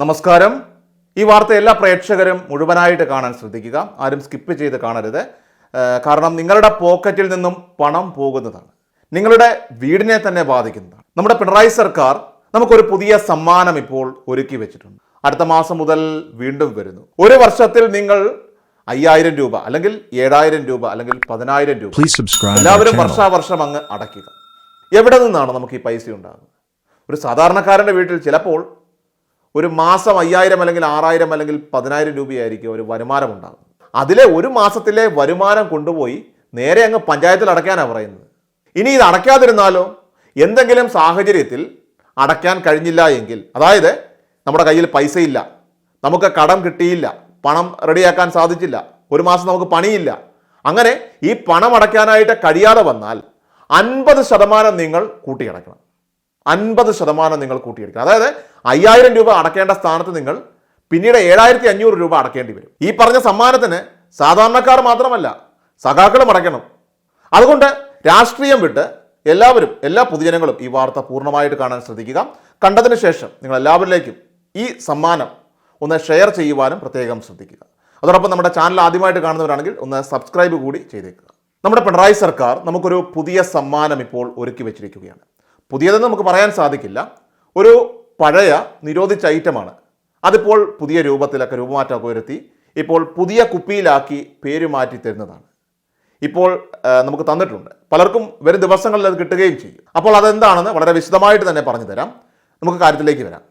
നമസ്കാരം. ഈ വാർത്ത എല്ലാ പ്രേക്ഷകരും മുഴുവനായിട്ട് കാണാൻ ശ്രദ്ധിക്കുക. ആരും സ്കിപ്പ് ചെയ്ത് കാണരുത്. കാരണം നിങ്ങളുടെ പോക്കറ്റിൽ നിന്നും പണം പോകുന്നതാണ്. നിങ്ങളുടെ വീടിനെ തന്നെ ബാധിക്കുന്നതാണ്. നമ്മുടെ പിണറായി സർക്കാർ നമുക്കൊരു പുതിയ സമ്മാനം ഇപ്പോൾ ഒരുക്കി വെച്ചിട്ടുണ്ട്. അടുത്ത മാസം മുതൽ വീണ്ടും വരുന്നു. ഒരു വർഷത്തിൽ നിങ്ങൾ അയ്യായിരം രൂപ അല്ലെങ്കിൽ ഏഴായിരം രൂപ അല്ലെങ്കിൽ പതിനായിരം രൂപ Please subscribe our എല്ലാവരും. വർഷാവർഷം അങ്ങ് അടയ്ക്കുക. എവിടെ നിന്നാണ് നമുക്ക് ഈ പൈസ ഉണ്ടാകുന്നത്? ഒരു സാധാരണക്കാരന്റെ വീട്ടിൽ ചിലപ്പോൾ ഒരു മാസം അയ്യായിരം അല്ലെങ്കിൽ ആറായിരം അല്ലെങ്കിൽ പതിനായിരം രൂപയായിരിക്കും ഒരു വരുമാനം ഉണ്ടാകുന്നത് അതിലെ ഒരു മാസത്തിലെ വരുമാനം കൊണ്ടുപോയി നേരെ അങ്ങ് പഞ്ചായത്തിൽ അടയ്ക്കാനാണ് പറയുന്നത്. ഇനി ഇത് അടയ്ക്കാതിരുന്നാലോ? എന്തെങ്കിലും സാഹചര്യത്തിൽ അടയ്ക്കാൻ കഴിഞ്ഞില്ല എങ്കിൽ അതായത് നമ്മുടെ കയ്യിൽ പൈസയില്ല നമുക്ക് കടം കിട്ടിയില്ല പണം റെഡിയാക്കാൻ സാധിച്ചില്ല ഒരു മാസം നമുക്ക് പണിയില്ല അങ്ങനെ ഈ പണം അടയ്ക്കാനായിട്ട് കഴിയാതെ വന്നാൽ അൻപത് ശതമാനം നിങ്ങൾ കൂട്ടിയടക്കണം അൻപത് ശതമാനം നിങ്ങൾ കൂട്ടിയെടുക്കണം അതായത് അയ്യായിരം രൂപ അടക്കേണ്ട സ്ഥാനത്ത് നിങ്ങൾ പിന്നീട് ഏഴായിരത്തി അഞ്ഞൂറ് രൂപ അടക്കേണ്ടി വരും. ഈ പറഞ്ഞ സമ്മാനത്തിന് സാധാരണക്കാർ മാത്രമല്ല സഖാക്കളും അടയ്ക്കണം. അതുകൊണ്ട് രാഷ്ട്രീയം വിട്ട് എല്ലാവരും എല്ലാ പൊതുജനങ്ങളും ഈ വാർത്ത പൂർണമായിട്ട് കാണാൻ ശ്രദ്ധിക്കുക. കണ്ടതിന് ശേഷം നിങ്ങൾ എല്ലാവരിലേക്കും ഈ സമ്മാനം ഒന്ന് ഷെയർ ചെയ്യുവാനും പ്രത്യേകം ശ്രദ്ധിക്കുക. അതോടൊപ്പം നമ്മുടെ ചാനൽ ആദ്യമായിട്ട് കാണുന്നവരാണെങ്കിൽ ഒന്ന് സബ്സ്ക്രൈബ് കൂടി ചെയ്തേക്കുക. നമ്മുടെ പിണറായി സർക്കാർ നമുക്കൊരു പുതിയ സമ്മാനം ഇപ്പോൾ ഒരുക്കി വെച്ചിരിക്കുകയാണ്. പുതിയതെന്ന് നമുക്ക് പറയാൻ സാധിക്കില്ല. ഒരു പഴയ നിരോധിച്ച ഐറ്റമാണ്. അതിപ്പോൾ പുതിയ രൂപത്തിലൊക്കെ രൂപമാറ്റമൊക്കെ വരുത്തി ഇപ്പോൾ പുതിയ കുപ്പിയിലാക്കി പേര് മാറ്റി തരുന്നതാണ്. ഇപ്പോൾ നമുക്ക് തന്നിട്ടുണ്ട്. പലർക്കും വരും ദിവസങ്ങളിൽ അത് കിട്ടുകയും ചെയ്യും. അപ്പോൾ അതെന്താണെന്ന് വളരെ വിശദമായിട്ട് തന്നെ പറഞ്ഞു തരാം. നമുക്ക് കാര്യത്തിലേക്ക് വരാം.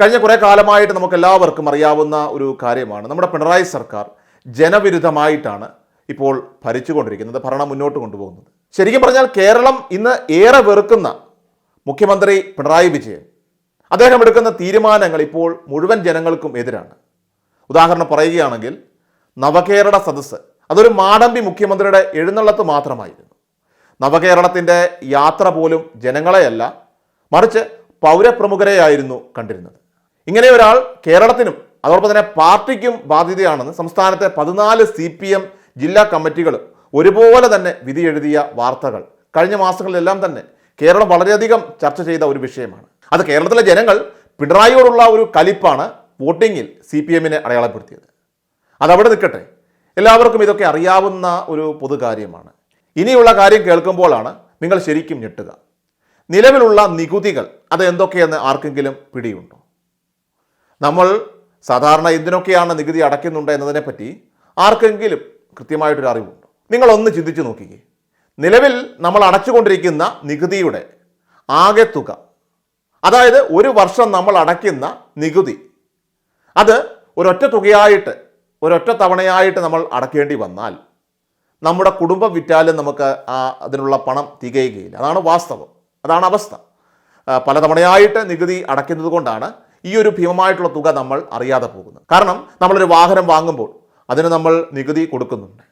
കഴിഞ്ഞ കുറേ കാലമായിട്ട് നമുക്ക് എല്ലാവർക്കും അറിയാവുന്ന ഒരു കാര്യമാണ്. നമ്മുടെ പിണറായി സർക്കാർ ജനവിരുദ്ധമായിട്ടാണ് ഇപ്പോൾ ഭരിച്ചുകൊണ്ടിരിക്കുന്നത് ഭരണം മുന്നോട്ട് കൊണ്ടുപോകുന്നത്. ശരിക്കും പറഞ്ഞാൽ കേരളം ഇന്ന് ഏറെ വെറുക്കുന്ന മുഖ്യമന്ത്രി പിണറായി വിജയൻ. അദ്ദേഹം എടുക്കുന്ന തീരുമാനങ്ങൾ ഇപ്പോൾ മുഴുവൻ ജനങ്ങൾക്കും എതിരാണ്. ഉദാഹരണം പറയുകയാണെങ്കിൽ നവകേരള സദസ്സ് അതൊരു മാടമ്പി മുഖ്യമന്ത്രിയുടെ എഴുന്നള്ളത്ത് മാത്രമായിരുന്നു. നവകേരളത്തിന്റെ യാത്ര പോലും ജനങ്ങളെയല്ല മറിച്ച് പൗരപ്രമുഖരെയായിരുന്നു കണ്ടിരുന്നത്. ഇങ്ങനെ ഒരാൾ കേരളത്തിനും അതോടൊപ്പം തന്നെ പാർട്ടിക്കും ബാധ്യതയാണെന്ന് സംസ്ഥാനത്തെ പതിനാല് സി പി എം ജില്ലാ കമ്മിറ്റികൾ ഒരുപോലെ തന്നെ വിധിയെഴുതിയ വാർത്തകൾ കഴിഞ്ഞ മാസങ്ങളിലെല്ലാം തന്നെ കേരളം വളരെയധികം ചർച്ച ചെയ്ത ഒരു വിഷയമാണ്. അത് കേരളത്തിലെ ജനങ്ങൾ പിണറായിയോടുള്ള ഒരു കലിപ്പാണ് വോട്ടിങ്ങിൽ സി പി എമ്മിനെ അടയാളപ്പെടുത്തിയത്. അതവിടെ നിൽക്കട്ടെ. എല്ലാവർക്കും ഇതൊക്കെ അറിയാവുന്ന ഒരു പൊതുകാര്യമാണ്. ഇനിയുള്ള കാര്യം കേൾക്കുമ്പോഴാണ് നിങ്ങൾ ശരിക്കും ഞെട്ടുക. നിലവിലുള്ള നികുതികൾ അത് എന്തൊക്കെയെന്ന് ആർക്കെങ്കിലും പിടിയുണ്ടോ? നമ്മൾ സാധാരണ എന്തിനൊക്കെയാണ് നികുതി അടയ്ക്കുന്നുണ്ട് എന്നതിനെപ്പറ്റി ആർക്കെങ്കിലും കൃത്യമായിട്ടൊരു അറിവുണ്ടോ? നിങ്ങളൊന്ന് ചിന്തിച്ചു നോക്കിക്കേ. നിലവിൽ നമ്മൾ അടച്ചുകൊണ്ടിരിക്കുന്ന നികുതിയുടെ ആകെ തുക അതായത് ഒരു വർഷം നമ്മൾ അടയ്ക്കുന്ന നികുതി അത് ഒരൊറ്റ തുകയായിട്ട് ഒരൊറ്റ തവണയായിട്ട് നമ്മൾ അടക്കേണ്ടി വന്നാൽ നമ്മുടെ കുടുംബം വിറ്റാലും നമുക്ക് ആ അതിനുള്ള പണം തികയുകയില്ല. അതാണ് വാസ്തവം. അതാണ് അവസ്ഥ. പലതവണയായിട്ട് പല തവണയായിട്ട് നികുതി അടയ്ക്കുന്നത് കൊണ്ടാണ് ഈ ഒരു ഭീമമായിട്ടുള്ള തുക നമ്മൾ അറിയാതെ പോകുന്നത്. കാരണം നമ്മളൊരു വാഹനം വാങ്ങുമ്പോൾ അതിന് നമ്മൾ നികുതി കൊടുക്കുന്നുണ്ട്.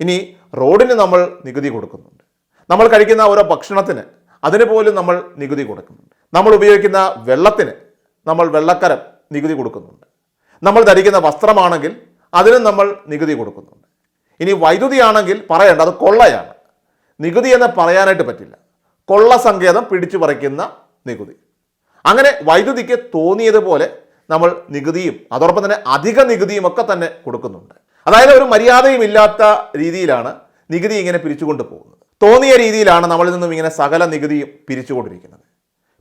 ഇനി റോഡിന് നമ്മൾ നികുതി കൊടുക്കുന്നുണ്ട്. നമ്മൾ കഴിക്കുന്ന ഓരോ ഭക്ഷണത്തിന് അതിന് പോലും നമ്മൾ നികുതി കൊടുക്കുന്നുണ്ട്. നമ്മൾ ഉപയോഗിക്കുന്ന വെള്ളത്തിന് നമ്മൾ വെള്ളക്കരം നികുതി കൊടുക്കുന്നുണ്ട്. നമ്മൾ ധരിക്കുന്ന വസ്ത്രമാണെങ്കിൽ അതിനും നമ്മൾ നികുതി കൊടുക്കുന്നുണ്ട്. ഇനി വൈദ്യുതി ആണെങ്കിൽ പറയേണ്ട അത് കൊള്ളയാണ്. നികുതി എന്ന് പറയാനായിട്ട് പറ്റില്ല. കൊള്ള സങ്കേതം പിടിച്ചു പറിക്കുന്ന നികുതി. അങ്ങനെ വൈദ്യുതിക്ക് തോന്നിയതുപോലെ നമ്മൾ നികുതിയും അതോടൊപ്പം തന്നെ അധിക നികുതിയും ഒക്കെ തന്നെ കൊടുക്കുന്നുണ്ട്. അതായത് ഒരു മര്യാദയും ഇല്ലാത്ത രീതിയിലാണ് നികുതി ഇങ്ങനെ പിരിച്ചുകൊണ്ട് പോകുന്നത്. തോന്നിയ രീതിയിലാണ് നമ്മളിൽ നിന്നും ഇങ്ങനെ സകല നികുതിയും പിരിച്ചുകൊണ്ടിരിക്കുന്നത്.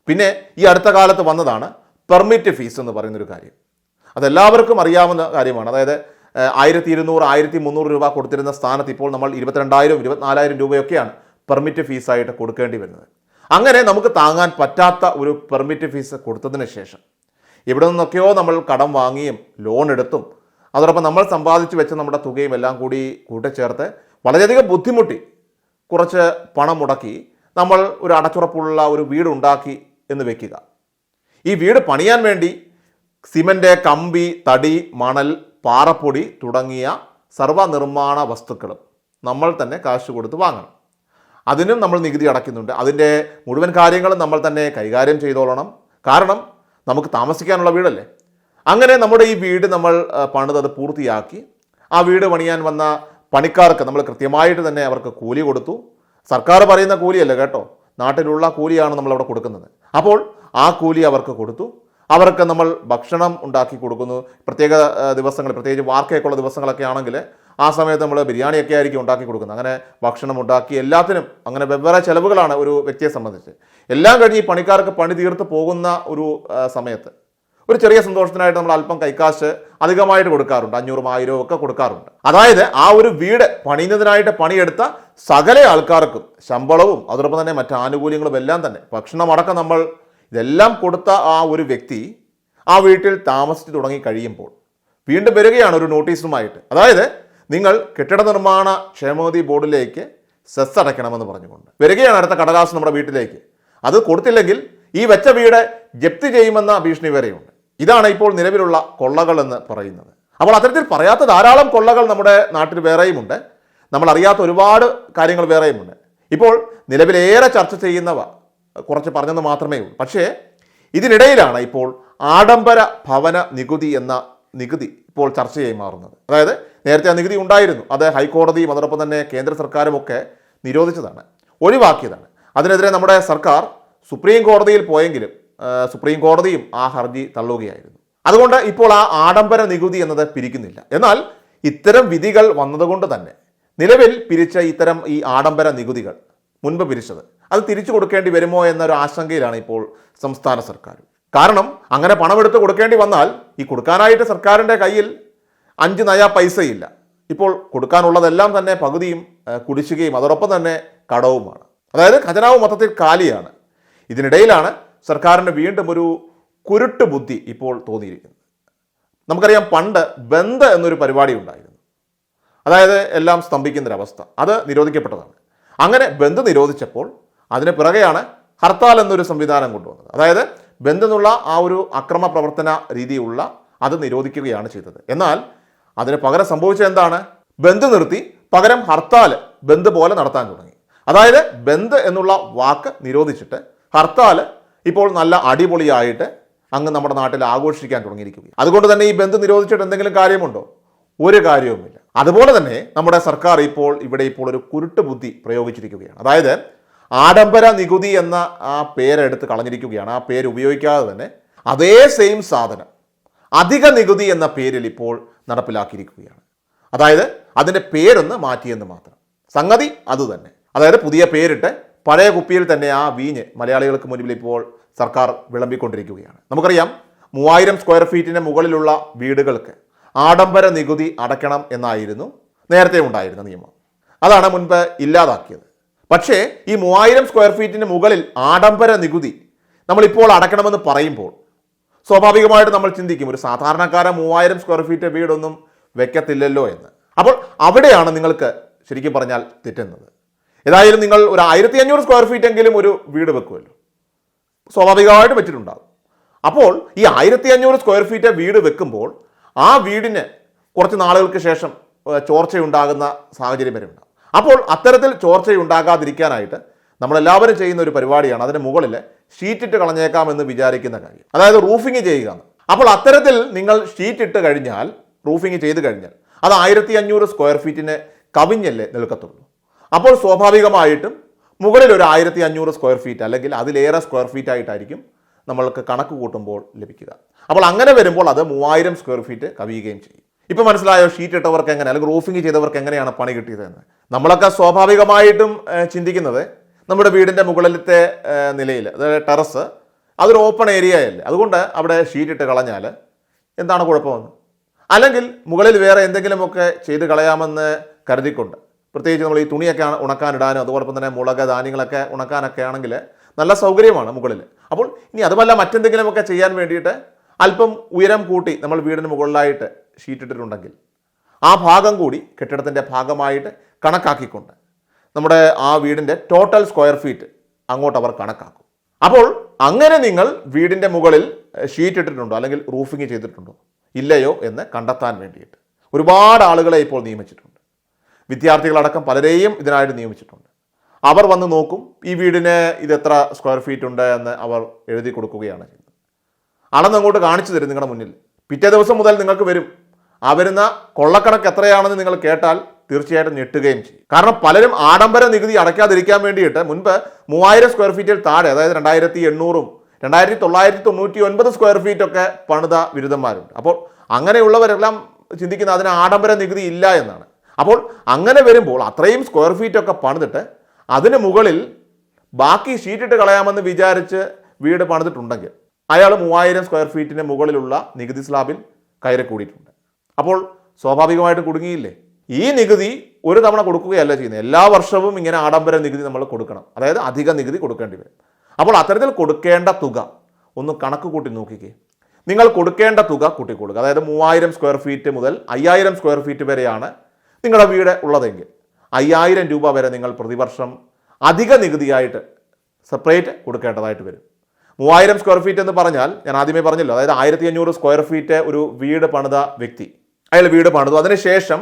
പിന്നെ ഈ അടുത്ത കാലത്ത് വന്നതാണ് പെർമിറ്റ് ഫീസ് എന്ന് പറയുന്നൊരു കാര്യം. അതെല്ലാവർക്കും അറിയാവുന്ന കാര്യമാണ്. അതായത് ആയിരത്തി ഇരുന്നൂറ് ആയിരത്തി മുന്നൂറ് രൂപ കൊടുത്തിരുന്ന സ്ഥാനത്ത് ഇപ്പോൾ നമ്മൾ ഇരുപത്തിരണ്ടായിരം ഇരുപത്തിനാലായിരം രൂപയൊക്കെയാണ് പെർമിറ്റ് ഫീസായിട്ട് കൊടുക്കേണ്ടി വരുന്നത്. അങ്ങനെ നമുക്ക് താങ്ങാൻ പറ്റാത്ത ഒരു പെർമിറ്റ് ഫീസ് കൊടുത്തതിന് ശേഷം ഇവിടെ നിന്നൊക്കെയോ നമ്മൾ കടം വാങ്ങിയും ലോൺ എടുത്തും അതോടൊപ്പം നമ്മൾ സമ്പാദിച്ചു വെച്ച നമ്മുടെ തുകയും എല്ലാം കൂടി കൂട്ടിച്ചേർത്ത് വളരെയധികം ബുദ്ധിമുട്ടി കുറച്ച് പണം മുടക്കി നമ്മൾ ഒരു അടച്ചുറപ്പുള്ള ഒരു വീട് ഉണ്ടാക്കി എന്ന് വെക്കുക. ഈ വീട് പണിയാൻ വേണ്ടി സിമന്റ് കമ്പി തടി മണൽ പാറപ്പൊടി തുടങ്ങിയ സർവനിർമ്മാണ വസ്തുക്കളും നമ്മൾ തന്നെ കാശ് കൊടുത്ത് വാങ്ങണം. അതിനും നമ്മൾ നികുതി അടയ്ക്കുന്നുണ്ട്. അതിന്റെ മുഴുവൻ കാര്യങ്ങളും നമ്മൾ തന്നെ കൈകാര്യം ചെയ്തോളണം. കാരണം നമുക്ക് താമസിക്കാനുള്ള വീടല്ലേ? അങ്ങനെ നമ്മുടെ ഈ വീട് നമ്മൾ പണിത് അത് പൂർത്തിയാക്കി. ആ വീട് പണിയാൻ വന്ന പണിക്കാർക്ക് നമ്മൾ കൃത്യമായിട്ട് തന്നെ അവർക്ക് കൂലി കൊടുത്തു. സർക്കാർ പറയുന്ന കൂലിയല്ല കേട്ടോ. നാട്ടിലുള്ള കൂലിയാണ് നമ്മൾ അവിടെ കൊടുക്കുന്നത്. അപ്പോൾ ആ കൂലി അവർക്ക് കൊടുത്തു. അവർക്ക് നമ്മൾ ഭക്ഷണം ഉണ്ടാക്കി കൊടുക്കുന്നു. പ്രത്യേക ദിവസങ്ങൾ പ്രത്യേകിച്ച് വാർക്കയൊക്കെ ഉള്ള ദിവസങ്ങളൊക്കെ ആണെങ്കിൽ ആ സമയത്ത് നമ്മൾ ബിരിയാണിയൊക്കെ ആയിരിക്കും ഉണ്ടാക്കി കൊടുക്കുന്നത്. അങ്ങനെ ഭക്ഷണം ഉണ്ടാക്കി എല്ലാത്തിനും അങ്ങനെ വെവ്വേറെ ചിലവുകളാണ് ഒരു വ്യക്തിയെ സംബന്ധിച്ച്. എല്ലാം കഴിഞ്ഞ് ഈ പണിക്കാർക്ക് പണി തീർത്ത് പോകുന്ന ഒരു സമയത്ത് ഒരു ചെറിയ സന്തോഷത്തിനായിട്ട് നമ്മൾ അല്പം കൈക്കാശ് അധികമായിട്ട് കൊടുക്കാറുണ്ട്. അഞ്ഞൂറും ആയിരവും ഒക്കെ കൊടുക്കാറുണ്ട്. അതായത് ആ ഒരു വീട് പണിയുന്നതിനായിട്ട് പണിയെടുത്ത സകല ആൾക്കാർക്കും ശമ്പളവും അതോടൊപ്പം തന്നെ മറ്റു ആനുകൂല്യങ്ങളും എല്ലാം തന്നെ ഭക്ഷണമടക്കം നമ്മൾ ഇതെല്ലാം കൊടുത്ത ആ ഒരു വ്യക്തി ആ വീട്ടിൽ താമസിച്ച് തുടങ്ങി കഴിയുമ്പോൾ വീണ്ടും വരികയാണ് ഒരു നോട്ടീസുമായിട്ട്. അതായത് നിങ്ങൾ കെട്ടിട നിർമ്മാണ ക്ഷേമനിധി ബോർഡിലേക്ക് സെസ് അടയ്ക്കണമെന്ന് പറഞ്ഞുകൊണ്ട് വരികയാണ് അടുത്ത കടലാസ് നമ്മുടെ വീട്ടിലേക്ക്. അത് കൊടുത്തില്ലെങ്കിൽ ഈ വെച്ച വീട് ജപ്തി ചെയ്യുമെന്ന ഭീഷണി വരെയുണ്ട് ഇതാണ് ഇപ്പോൾ നിലവിലുള്ള കൊള്ളകൾ എന്ന് പറയുന്നത്. അപ്പോൾ അത്തരത്തിൽ പറയാത്ത ധാരാളം കൊള്ളകൾ നമ്മുടെ നാട്ടിൽ വേറെയുമുണ്ട്. നമ്മൾ അറിയാത്ത ഒരുപാട് കാര്യങ്ങൾ വേറെയുമുണ്ട്. ഇപ്പോൾ നിലവിലേറെ ചർച്ച ചെയ്യുന്നവ കുറച്ച് പറഞ്ഞെന്ന് മാത്രമേ ഉള്ളൂ. പക്ഷേ ഇതിനിടയിലാണ് ഇപ്പോൾ ആഡംബര ഭവന നികുതി എന്ന നികുതി ഇപ്പോൾ ചർച്ചയായി മാറുന്നത്. അതായത് നേരത്തെ ആ നികുതി ഉണ്ടായിരുന്നു. അത് ഹൈക്കോടതിയും അതോടൊപ്പം തന്നെ കേന്ദ്ര സർക്കാരും ഒക്കെ നിരോധിച്ചതാണ് ഒഴിവാക്കിയതാണ്. അതിനെതിരെ നമ്മുടെ സർക്കാർ സുപ്രീം കോടതിയിൽ പോയെങ്കിലും സുപ്രീം കോടതിയും ആ ഹർജി തള്ളുകയായിരുന്നു. അതുകൊണ്ട് ഇപ്പോൾ ആ ആഡംബര നികുതി എന്നത് പിരിക്കുന്നില്ല. എന്നാൽ ഇത്തരം വിധികൾ വന്നതുകൊണ്ട് തന്നെ നിലവിൽ പിരിച്ച ഇത്തരം ഈ ആഡംബര നികുതികൾ മുൻപ് പിരിച്ചത് അത് തിരിച്ചു കൊടുക്കേണ്ടി വരുമോ എന്നൊരു ആശങ്കയിലാണ് ഇപ്പോൾ സംസ്ഥാന സർക്കാർ. കാരണം അങ്ങനെ പണമെടുത്ത് കൊടുക്കേണ്ടി വന്നാൽ ഈ കൊടുക്കാനായിട്ട് സർക്കാരിന്റെ കയ്യിൽ അഞ്ച് നയ പൈസയില്ല. ഇപ്പോൾ കൊടുക്കാനുള്ളതെല്ലാം തന്നെ പകുതിയും കുടിശ്ശികയും അതോടൊപ്പം തന്നെ കടവുമാണ്. അതായത് ഖജനാവ് മൊത്തത്തിൽ കാലിയാണ്. ഇതിനിടയിലാണ് സർക്കാരിന് വീണ്ടും ഒരു കുരുട്ട് ബുദ്ധി ഇപ്പോൾ തോന്നിയിരിക്കുന്നത് നമുക്കറിയാം പണ്ട് ബന്ധ എന്നൊരു പരിപാടി ഉണ്ടായിരുന്നു. അതായത് എല്ലാം സ്തംഭിക്കുന്നൊരവസ്ഥ. അത് നിരോധിക്കപ്പെട്ടതാണ്. അങ്ങനെ ബന്ധ നിരോധിച്ചപ്പോൾ അതിന് പിറകെയാണ് ഹർത്താൽ എന്നൊരു സംവിധാനം കൊണ്ടുവന്നത്. അതായത് ബന്ധെന്നുള്ള ആ ഒരു അക്രമ പ്രവർത്തന രീതിയുള്ള അത് നിരോധിക്കുകയാണ് ചെയ്തത്. എന്നാൽ അതിന് പകരം സംഭവിച്ചത് എന്താണ്? ബന്ദ് നിർത്തി പകരം ഹർത്താൽ ബന്ദ് പോലെ നടത്താൻ തുടങ്ങി. അതായത് ബന്ദ് എന്നുള്ള വാക്ക് നിരോധിച്ചിട്ട് ഹർത്താൽ ഇപ്പോൾ നല്ല അടിപൊളിയായിട്ട് അങ്ങ് നമ്മുടെ നാട്ടിൽ ആഘോഷിക്കാൻ തുടങ്ങിയിരിക്കുക അതുകൊണ്ട് തന്നെ ഈ ബന്ധു നിരോധിച്ചിട്ട് എന്തെങ്കിലും കാര്യമുണ്ടോ? ഒരു കാര്യവുമില്ല. അതുപോലെ തന്നെ നമ്മുടെ സർക്കാർ ഇപ്പോൾ ഇവിടെ ഇപ്പോൾ ഒരു കുരുട്ട് ബുദ്ധി പ്രയോഗിച്ചിരിക്കുകയാണ്. അതായത് ആഡംബര നികുതി എന്ന ആ പേരെടുത്ത് കളഞ്ഞിരിക്കുകയാണ്. ആ പേര് ഉപയോഗിക്കാതെ തന്നെ അതേ സെയിം സാധനം അധിക നികുതി എന്ന പേരിൽ ഇപ്പോൾ നടപ്പിലാക്കിയിരിക്കുകയാണ്. അതായത് അതിന്റെ പേരൊന്ന് മാറ്റിയെന്ന് മാത്രം. സംഗതി അതുതന്നെ അതായത് പുതിയ പേരിട്ട് പഴയ കുപ്പിയിൽ തന്നെ ആ വീഞ്ഞ് മലയാളികൾക്ക് മുന്നിൽ ഇപ്പോൾ സർക്കാർ വിളമ്പിക്കൊണ്ടിരിക്കുകയാണ്. നമുക്കറിയാം മൂവായിരം സ്ക്വയർ ഫീറ്റിന് മുകളിലുള്ള വീടുകൾക്ക് ആഡംബര നികുതി അടയ്ക്കണം എന്നായിരുന്നു നേരത്തെ ഉണ്ടായിരുന്ന നിയമം. അതാണ് മുൻപ് ഇല്ലാതാക്കിയത്. പക്ഷേ ഈ മൂവായിരം സ്ക്വയർ ഫീറ്റിന് മുകളിൽ ആഡംബര നികുതി നമ്മളിപ്പോൾ അടയ്ക്കണമെന്ന് പറയുമ്പോൾ സ്വാഭാവികമായിട്ട് നമ്മൾ ചിന്തിക്കും ഒരു സാധാരണക്കാരൻ മൂവായിരം സ്ക്വയർ ഫീറ്റ് വീടൊന്നും വെക്കത്തില്ലല്ലോ എന്ന്. അപ്പോൾ അവിടെയാണ് നിങ്ങൾക്ക് ശരിക്കും പറഞ്ഞാൽ തെറ്റുന്നത്. ഏതായാലും നിങ്ങൾ ഒരു ആയിരത്തി അഞ്ഞൂറ് സ്ക്വയർ ഫീറ്റ് എങ്കിലും ഒരു വീട് വെക്കുമല്ലോ. സ്വാഭാവികമായിട്ട് വെച്ചിട്ടുണ്ടാകും. അപ്പോൾ ഈ ആയിരത്തി അഞ്ഞൂറ് സ്ക്വയർ ഫീറ്റ് വീട് വെക്കുമ്പോൾ ആ വീടിന് കുറച്ച് നാളുകൾക്ക് ശേഷം ചോർച്ചയുണ്ടാകുന്ന സാഹചര്യം വരെ ഉണ്ടാകും. അപ്പോൾ അത്തരത്തിൽ ചോർച്ചയുണ്ടാകാതിരിക്കാനായിട്ട് നമ്മളെല്ലാവരും ചെയ്യുന്ന ഒരു പരിപാടിയാണ്. അതിന് മുകളിൽ ഷീറ്റിട്ട് കളഞ്ഞേക്കാമെന്ന് വിചാരിക്കുന്ന കാര്യം. അതായത് റൂഫിങ് ചെയ്യുക അപ്പോൾ അത്തരത്തിൽ നിങ്ങൾ ഷീറ്റ് ഇട്ട് കഴിഞ്ഞാൽ റൂഫിങ് ചെയ്ത് കഴിഞ്ഞാൽ അത് ആയിരത്തി അഞ്ഞൂറ് സ്ക്വയർ ഫീറ്റിന് കവിഞ്ഞല്ലേ നിൽക്കത്തുള്ളൂ. അപ്പോൾ സ്വാഭാവികമായിട്ടും മുകളിൽ ഒരു ആയിരത്തി അഞ്ഞൂറ് സ്ക്വയർ ഫീറ്റ് അല്ലെങ്കിൽ അതിലേറെ സ്ക്വയർ ഫീറ്റ് ആയിട്ടായിരിക്കും നമ്മൾക്ക് കണക്ക് കൂട്ടുമ്പോൾ ലഭിക്കുക. അപ്പോൾ അങ്ങനെ വരുമ്പോൾ അത് മൂവായിരം സ്ക്വയർ ഫീറ്റ് കവിയുകയും ചെയ്യും. ഇപ്പോൾ മനസ്സിലായോ? ഷീറ്റ് ഇട്ടവർക്ക് എങ്ങനെ? അല്ലെങ്കിൽ റൂഫിംഗ് ചെയ്തവർക്ക് എങ്ങനെയാണ് പണി കിട്ടിയതെന്ന് നമ്മളൊക്കെ സ്വാഭാവികമായിട്ടും ചിന്തിക്കുന്നത് നമ്മുടെ വീടിന്റെ മുകളിലത്തെ നിലയിൽ അതായത് ടെറസ് അതൊരു ഓപ്പൺ ഏരിയ അല്ലേ? അതുകൊണ്ട് അവിടെ ഷീറ്റ് ഇട്ട് കളഞ്ഞാൽ എന്താണ് കുഴപ്പമെന്ന് അല്ലെങ്കിൽ മുകളിൽ വേറെ എന്തെങ്കിലുമൊക്കെ ചെയ്ത് കളയാമെന്ന് കരുതിക്കൊണ്ട് പ്രത്യേകിച്ച് നമ്മൾ ഈ തുണിയൊക്കെ ഉണക്കാനിടാനും അതോടൊപ്പം തന്നെ മുളക് ധാന്യങ്ങളൊക്കെ ഉണക്കാനൊക്കെ ആണെങ്കിൽ നല്ല സൗകര്യമാണ് മുകളിൽ. അപ്പോൾ ഇനി അതുമല്ല മറ്റെന്തെങ്കിലുമൊക്കെ ചെയ്യാൻ വേണ്ടിയിട്ട് അല്പം ഉയരം കൂട്ടി നമ്മൾ വീടിന് മുകളിലായിട്ട് ഷീറ്റിട്ടിട്ടുണ്ടെങ്കിൽ ആ ഭാഗം കൂടി കെട്ടിടത്തിന്റെ ഭാഗമായിട്ട് കണക്കാക്കിക്കൊണ്ട് നമ്മുടെ ആ വീടിന്റെ ടോട്ടൽ സ്ക്വയർ ഫീറ്റ് അങ്ങോട്ട് അവർ കണക്കാക്കും. അപ്പോൾ അങ്ങനെ നിങ്ങൾ വീടിന്റെ മുകളിൽ ഷീറ്റ് ഇട്ടിട്ടുണ്ടോ അല്ലെങ്കിൽ റൂഫിങ് ചെയ്തിട്ടുണ്ടോ? ഇല്ലയോ എന്ന് കണ്ടെത്താൻ വേണ്ടിയിട്ട് ഒരുപാട് ആളുകളെ ഇപ്പോൾ നിയമിച്ചിട്ടുണ്ട്. വിദ്യാർത്ഥികളടക്കം പലരെയും ഇതിനായിട്ട് നിയമിച്ചിട്ടുണ്ട്. അവർ വന്ന് നോക്കും ഈ വീടിന് ഇത് എത്ര സ്ക്വയർ ഫീറ്റ് ഉണ്ട് എന്ന് അവർ എഴുതി കൊടുക്കുകയാണ് ചെയ്യുന്നത്. അളന്ന് അങ്ങോട്ട് കാണിച്ചു തരും നിങ്ങളുടെ മുന്നിൽ. പിറ്റേ ദിവസം മുതൽ നിങ്ങൾക്ക് വരും. ആ വരുന്ന കൊള്ളക്കണക്ക് എത്രയാണെന്ന് നിങ്ങൾ കേട്ടാൽ തീർച്ചയായിട്ടും ഞെട്ടുകയും ചെയ്യും. കാരണം പലരും ആഡംബര നികുതി അടയ്ക്കാതിരിക്കാൻ വേണ്ടിയിട്ട് മുൻപ് മൂവായിരം സ്ക്വയർ ഫീറ്റിൽ താഴെ അതായത് രണ്ടായിരത്തി എണ്ണൂറും രണ്ടായിരത്തി തൊള്ളായിരത്തി തൊണ്ണൂറ്റി ഒൻപത് സ്ക്വയർ ഫീറ്റ് ഒക്കെ പണിത ബിരുദന്മാരുണ്ട്. അപ്പോൾ അങ്ങനെയുള്ളവരെല്ലാം ചിന്തിക്കുന്ന അതിന് ആഡംബര നികുതി ഇല്ല എന്നാണ്. അപ്പോൾ അങ്ങനെ വരുമ്പോൾ അത്രയും സ്ക്വയർ ഫീറ്റ് ഒക്കെ പണിതിട്ട് അതിന് മുകളിൽ ബാക്കി ഷീറ്റിട്ട് കളയാമെന്ന് വിചാരിച്ച് വീട് പണിതിട്ടുണ്ടെങ്കിൽ അയാൾ മൂവായിരം സ്ക്വയർ ഫീറ്റിന് മുകളിലുള്ള നികുതി സ്ലാബിൽ കയറി കൂടിയിട്ടുണ്ട്. അപ്പോൾ സ്വാഭാവികമായിട്ടും കുടുങ്ങിയില്ലേ? ഈ നികുതി ഒരു തവണ കൊടുക്കുകയല്ല ചെയ്യുന്നത്. എല്ലാ വർഷവും ഇങ്ങനെ ആഡംബര നികുതി നമ്മൾ കൊടുക്കണം. അതായത് അധിക നികുതി കൊടുക്കേണ്ടി വരും. അപ്പോൾ അത്തരത്തിൽ കൊടുക്കേണ്ട തുക ഒന്ന് കണക്ക് കൂട്ടി നോക്കിക്കേ. നിങ്ങൾ കൊടുക്കേണ്ട തുക കൂട്ടിക്കൊടുക്കുക അതായത് മൂവായിരം സ്ക്വയർ ഫീറ്റ് മുതൽ അയ്യായിരം സ്ക്വയർ ഫീറ്റ് വരെയാണ് നിങ്ങളുടെ വീട് ഉള്ളതെങ്കിൽ അയ്യായിരം രൂപ വരെ നിങ്ങൾ പ്രതിവർഷം അധിക നികുതിയായിട്ട് സെപ്പറേറ്റ് കൊടുക്കേണ്ടതായിട്ട് വരും. മൂവായിരം സ്ക്വയർ ഫീറ്റ് എന്ന് പറഞ്ഞാൽ ഞാൻ ആദ്യമേ പറഞ്ഞല്ലോ അതായത് ആയിരത്തി അഞ്ഞൂറ് സ്ക്വയർ ഫീറ്റ് ഒരു വീട് പണിത വ്യക്തി അയാൾ വീട് പണിതു. അതിനുശേഷം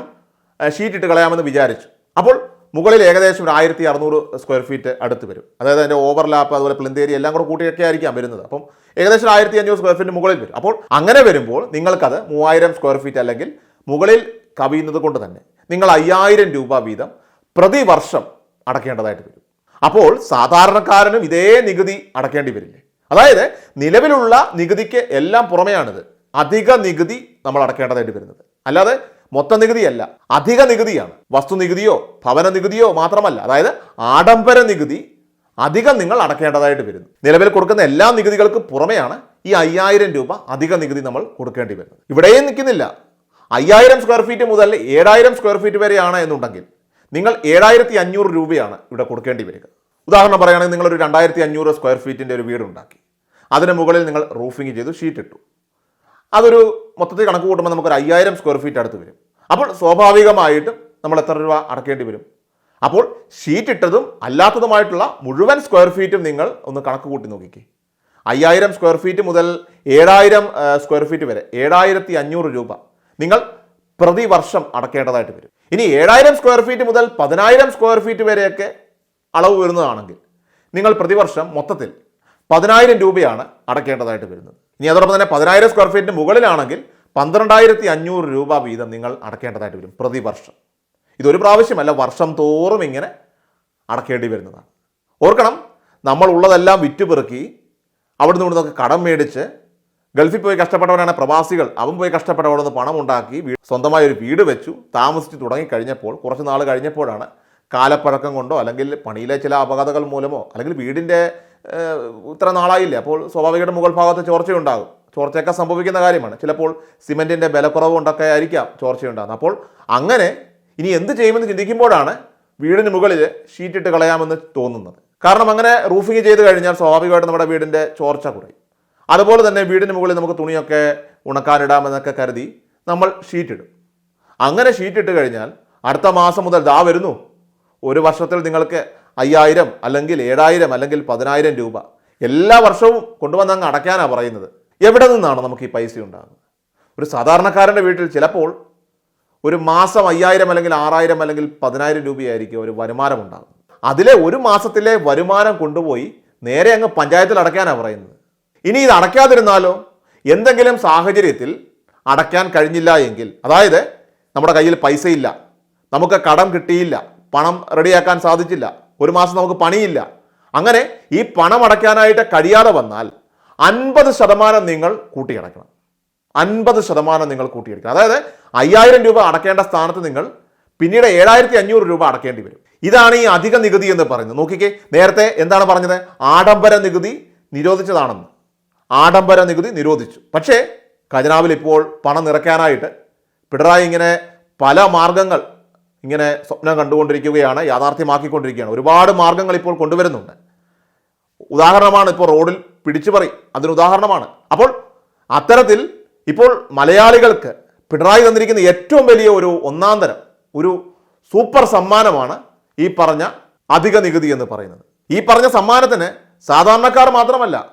ഷീറ്റ് ഇട്ട് കളയാമെന്ന് വിചാരിച്ചു. അപ്പോൾ മുകളിൽ ഏകദേശം ഒരു ആയിരത്തി അറുന്നൂറ് സ്ക്വയർ ഫീറ്റ് അടുത്ത് വരും. അതായത് അതിന്റെ ഓവർലാപ്പ് അതുപോലെ പ്ലിന്തേരി എല്ലാം കൂടെ കൂട്ടിയൊക്കെ ആയിരിക്കാം വരുന്നത്. അപ്പം ഏകദേശം ആയിരത്തി അഞ്ഞൂറ് സ്ക്വയർ ഫീറ്റ് മുകളിൽ വരും. അപ്പോൾ അങ്ങനെ വരുമ്പോൾ നിങ്ങൾക്കത് മൂവായിരം സ്ക്വയർ ഫീറ്റ് അല്ലെങ്കിൽ മുകളിൽ കവിയുന്നത് കൊണ്ട് തന്നെ നിങ്ങൾ അയ്യായിരം രൂപ വീതം പ്രതിവർഷം അടക്കേണ്ടതായിട്ട് വരും. അപ്പോൾ സാധാരണക്കാരനും ഇതേ നികുതി അടക്കേണ്ടി വരില്ലേ? അതായത് നിലവിലുള്ള നികുതിക്ക് എല്ലാം പുറമെയാണിത്. അധിക നികുതി നമ്മൾ അടക്കേണ്ടതായിട്ട് വരുന്നത്. അല്ലാതെ മൊത്ത നികുതിയല്ല. അധിക നികുതിയാണ്. വസ്തു നികുതിയോ ഭവന നികുതിയോ മാത്രമല്ല. അതായത് ആഡംബര നികുതി അധികം നിങ്ങൾ അടക്കേണ്ടതായിട്ട് വരുന്നു. നിലവിൽ കൊടുക്കുന്ന എല്ലാ നികുതികൾക്കും പുറമെയാണ് ഈ അയ്യായിരം രൂപ അധിക നികുതി നമ്മൾ കൊടുക്കേണ്ടി വരുന്നത്. ഇവിടെയും നിൽക്കുന്നില്ല. അയ്യായിരം സ്ക്വയർ ഫീറ്റ് മുതൽ ഏഴായിരം സ്ക്വയർ ഫീറ്റ് വരെയാണ് എന്നുണ്ടെങ്കിൽ നിങ്ങൾ ഏഴായിരത്തി അഞ്ഞൂറ് രൂപയാണ് ഇവിടെ കൊടുക്കേണ്ടി വരിക. ഉദാഹരണം പറയുകയാണെങ്കിൽ നിങ്ങളൊരു രണ്ടായിരത്തി അഞ്ഞൂറ് സ്ക്വയർ ഫീറ്റിന്റെ ഒരു വീട് ഉണ്ടാക്കി അതിന് മുകളിൽ നിങ്ങൾ റൂഫിംഗ് ചെയ്തു ഷീറ്റ് ഇട്ടു. അതൊരു മൊത്തത്തിൽ കണക്ക് കൂട്ടുമ്പോൾ നമുക്കൊരു അയ്യായിരം സ്ക്വയർ ഫീറ്റ് അടുത്ത് വരും. അപ്പോൾ സ്വാഭാവികമായിട്ടും നമ്മൾ എത്ര രൂപ അടക്കേണ്ടി വരും? അപ്പോൾ ഷീറ്റ് ഇട്ടതും അല്ലാത്തതുമായിട്ടുള്ള മുഴുവൻ സ്ക്വയർ ഫീറ്റും നിങ്ങൾ ഒന്ന് കണക്ക് കൂട്ടി നോക്കിക്കേ. അയ്യായിരം സ്ക്വയർ ഫീറ്റ് മുതൽ ഏഴായിരം സ്ക്വയർ ഫീറ്റ് വരെ ഏഴായിരത്തി അഞ്ഞൂറ് രൂപ. നിങ്ങൾ പ്രതിവർഷം അടക്കേണ്ടതായിട്ട് വരും. ഇനി ഏഴായിരം സ്ക്വയർ ഫീറ്റ് മുതൽ പതിനായിരം സ്ക്വയർ ഫീറ്റ് വരെയൊക്കെ അളവ് വരുന്നതാണെങ്കിൽ നിങ്ങൾ പ്രതിവർഷം മൊത്തത്തിൽ പതിനായിരം രൂപയാണ് അടക്കേണ്ടതായിട്ട് വരുന്നത്. ഇനി അതോടൊപ്പം തന്നെ പതിനായിരം സ്ക്വയർ ഫീറ്റിന് മുകളിലാണെങ്കിൽ പന്ത്രണ്ടായിരത്തി അഞ്ഞൂറ് രൂപ വീതം നിങ്ങൾ അടക്കേണ്ടതായിട്ട് വരും പ്രതിവർഷം. ഇതൊരു പ്രാവശ്യമല്ല വർഷം തോറും ഇങ്ങനെ അടക്കേണ്ടി വരുന്നതാണ്. ഓർക്കണം നമ്മൾ ഉള്ളതെല്ലാം വിറ്റുപെറുക്കി അവിടുന്ന് ഇവിടുന്നൊക്കെ കടം മേടിച്ച് ഗൾഫിൽ പോയി കഷ്ടപ്പെട്ടവരാണ് പ്രവാസികൾ. അവൻ പോയി കഷ്ടപ്പെട്ട പണം ഉണ്ടാക്കി സ്വന്തമായ ഒരു വീട് വെച്ചു. താമസിച്ച് തുടങ്ങി കഴിഞ്ഞപ്പോൾ കുറച്ച് നാൾ കഴിഞ്ഞപ്പോഴാണ് കാലപ്പഴക്കം കൊണ്ടോ അല്ലെങ്കിൽ പണിയിലെ ചില അപകടങ്ങൾ മൂലമോ അല്ലെങ്കിൽ വീടിന്റെ ഇത്ര നാളായില്ലേ അപ്പോൾ സ്വാഭാവികമായിട്ട് മുകൾ ഭാഗത്ത് ചോർച്ചയുണ്ടാകും. ചോർച്ചയൊക്കെ സംഭവിക്കുന്ന കാര്യമാണ്. ചിലപ്പോൾ സിമെന്റിന്റെ ബലക്കുറവ് കൊണ്ടൊക്കെ ആയിരിക്കാം ചോർച്ചയുണ്ടാകുന്നത്. അപ്പോൾ അങ്ങനെ ഇനി എന്ത് ചെയ്യുമെന്ന് ചിന്തിക്കുമ്പോഴാണ് വീടിന് മുകളിൽ ഷീറ്റിട്ട് കളയാമെന്ന് തോന്നുന്നത്. കാരണം അങ്ങനെ റൂഫിങ് ചെയ്ത് കഴിഞ്ഞാൽ സ്വാഭാവികമായിട്ട് നമ്മുടെ വീടിന്റെ ചോർച്ച കുറയും. അതുപോലെ തന്നെ വീടിന് മുകളിൽ നമുക്ക് തുണിയൊക്കെ ഉണക്കാനിടാമെന്നൊക്കെ കരുതി നമ്മൾ ഷീറ്റിടും. അങ്ങനെ ഷീറ്റിട്ട് കഴിഞ്ഞാൽ അടുത്ത മാസം മുതൽ ദാ വരുന്നു. ഒരു വർഷത്തിൽ നിങ്ങൾക്ക് അയ്യായിരം അല്ലെങ്കിൽ ഏഴായിരം അല്ലെങ്കിൽ പതിനായിരം രൂപ എല്ലാ വർഷവും കൊണ്ടുവന്ന് അങ്ങ് അടയ്ക്കാനാണ് പറയുന്നത്. എവിടെ നിന്നാണ് നമുക്ക് ഈ പൈസ ഉണ്ടാകുന്നത്? ഒരു സാധാരണക്കാരന്റെ വീട്ടിൽ ചിലപ്പോൾ ഒരു മാസം അയ്യായിരം അല്ലെങ്കിൽ ആറായിരം അല്ലെങ്കിൽ പതിനായിരം രൂപയായിരിക്കും ഒരു വരുമാനം ഉണ്ടാകുന്നത്. അതിലെ ഒരു മാസത്തിലെ വരുമാനം കൊണ്ടുപോയി നേരെ അങ്ങ് പഞ്ചായത്തിൽ അടയ്ക്കാനാണ് പറയുന്നത്. ഇനി ഇത് അടയ്ക്കാതിരുന്നാലോ? എന്തെങ്കിലും സാഹചര്യത്തിൽ അടയ്ക്കാൻ കഴിഞ്ഞില്ല എങ്കിൽ അതായത് നമ്മുടെ കയ്യിൽ പൈസ ഇല്ല നമുക്ക് കടം കിട്ടിയില്ല പണം റെഡിയാക്കാൻ സാധിച്ചില്ല ഒരു മാസം നമുക്ക് പണിയില്ല അങ്ങനെ ഈ പണം അടയ്ക്കാനായിട്ട് കഴിയാതെ വന്നാൽ അൻപത് ശതമാനം നിങ്ങൾ കൂട്ടിയടയ്ക്കണം അൻപത് ശതമാനം നിങ്ങൾ കൂട്ടിയെടുക്കണം അതായത് അയ്യായിരം രൂപ അടക്കേണ്ട സ്ഥാനത്ത് നിങ്ങൾ പിന്നീട് ഏഴായിരത്തി അഞ്ഞൂറ് രൂപ അടക്കേണ്ടി വരും. ഇതാണ് ഈ അധിക നികുതി എന്ന് പറയുന്നത്. നോക്കിക്കേ നേരത്തെ എന്താണ് പറഞ്ഞത്? ആഡംബര നികുതി നിരോധിച്ചതാണെന്ന്. ആഡംബര നികുതി നിരോധിച്ചു. പക്ഷേ ഖജനാവിൽ ഇപ്പോൾ പണം നിറയ്ക്കാനായിട്ട് പിണറായി ഇങ്ങനെ പല മാർഗങ്ങൾ ഇങ്ങനെ സ്വപ്നം കണ്ടുകൊണ്ടിരിക്കുകയാണ് യാഥാർത്ഥ്യമാക്കിക്കൊണ്ടിരിക്കുകയാണ്. ഒരുപാട് മാർഗങ്ങൾ ഇപ്പോൾ കൊണ്ടുവരുന്നുണ്ട്. ഉദാഹരണമാണ് ഇപ്പോൾ റോഡിൽ പിടിച്ചുപറി. അതിന് ഉദാഹരണമാണ്. അപ്പോൾ അത്തരത്തിൽ ഇപ്പോൾ മലയാളികൾക്ക് പിണറായി തന്നിരിക്കുന്ന ഏറ്റവും വലിയ ഒരു ഒന്നാം തരം ഒരു സൂപ്പർ സമ്മാനമാണ് ഈ പറഞ്ഞ അധിക നികുതി എന്ന് പറയുന്നത്. ഈ പറഞ്ഞ സമ്മാനത്തിന് സാധാരണക്കാർ മാത്രമല്ല